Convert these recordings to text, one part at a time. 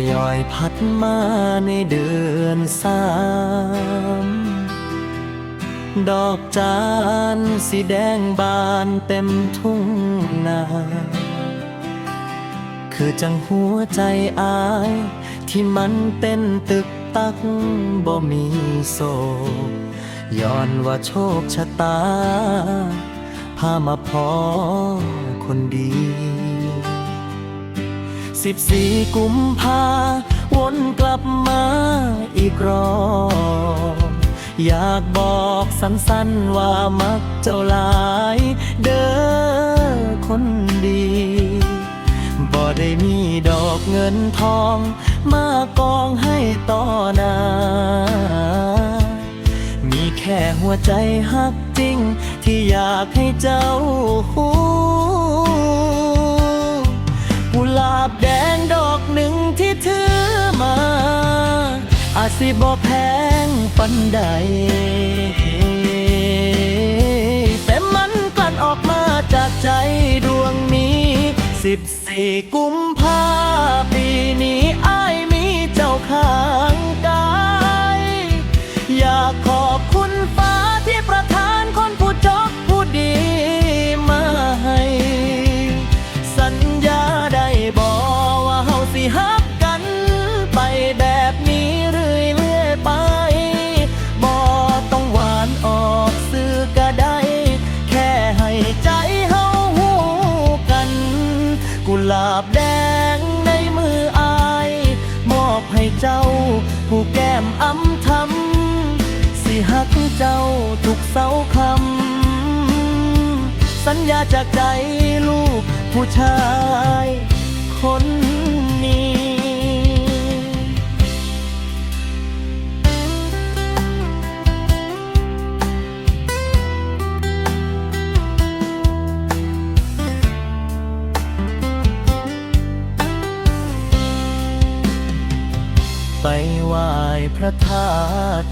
ลมมอยอยพัดมาในเดือนสามดอกจานสีแดงบานเต็มทุ่งนา คือจังหัวใจอาย ที่มันเต้นตึกตักบ่มีโศกย้อนว่าโชคชะตา พามาพอคนดี สิบสี่กุมภาวนกลับมาอีกรอบอยากบอกสั้นๆว่ามักเจ้าหลายเด้อคนดีบ่ได้มีดอกเงินทอง มากองให้ต่อหน้า มีแค่หัวใจฮักจริง ที่อยากให้เจ้าหู อาจสิบ่แพงปันใด แต่มันกลั่นออกมาจากใจดวงนี้ สิบสี่กุมภาปีนี้อ้ายมีเจ้าค่า ให้เจ้า ผู้แก้มอ้ำทำสิหักเจ้าทุกเสาคำ สัญญาจากใจลูกผู้ชาย คน ไปไหว้พระธาตุ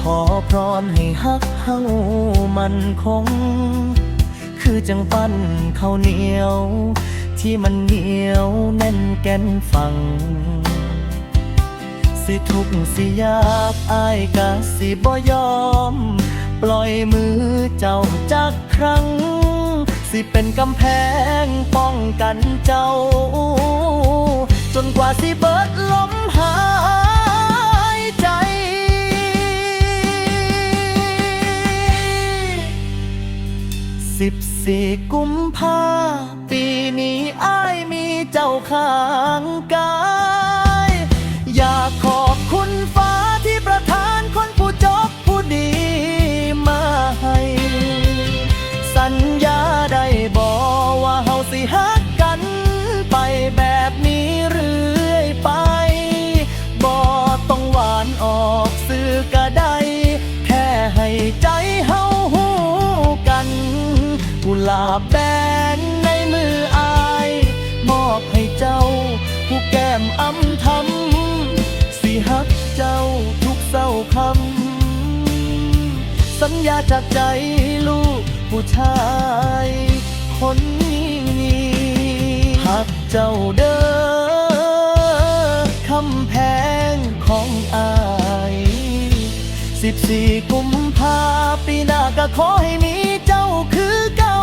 ขอพรให้ฮักเฮามันคง คือจังปั้นข้าวเหนียว ที่มันเหนียวแน่นแก่นฟัง สิทุกสิยากอายกะสิบ่ยอม ปล่อยมือเจ้าจักครั้ง สิเป็นกำแพงป้องกันเจ้า จนกว่าสิเบิดลมหาย สิบสี่กุมภาปีนี้อ้ายมีเจ้าข้างกาย อยากขอบคุณฟ้าที่ประทานคนผู้จบผู้ดีมาให้ สัญญาได้บอกว่าเฮาสิฮักกันไปแบบนี้เรื่อยไปบ่ต้องหวานออกสื่อก็ได้ แค่ให้ใจ ลาบแดงในมืออาย มอบให้เจ้า ผู้แก้มอ้ำทำสิฮักเจ้าทุกเศร้าคำ สัญญาจากใจลูกผู้ชาย คนนี้หักเจ้าเด้อคำแพงของอายสิบสี่กุมภาปีหน้าก็ขอให้มีเจ้าคือเก่า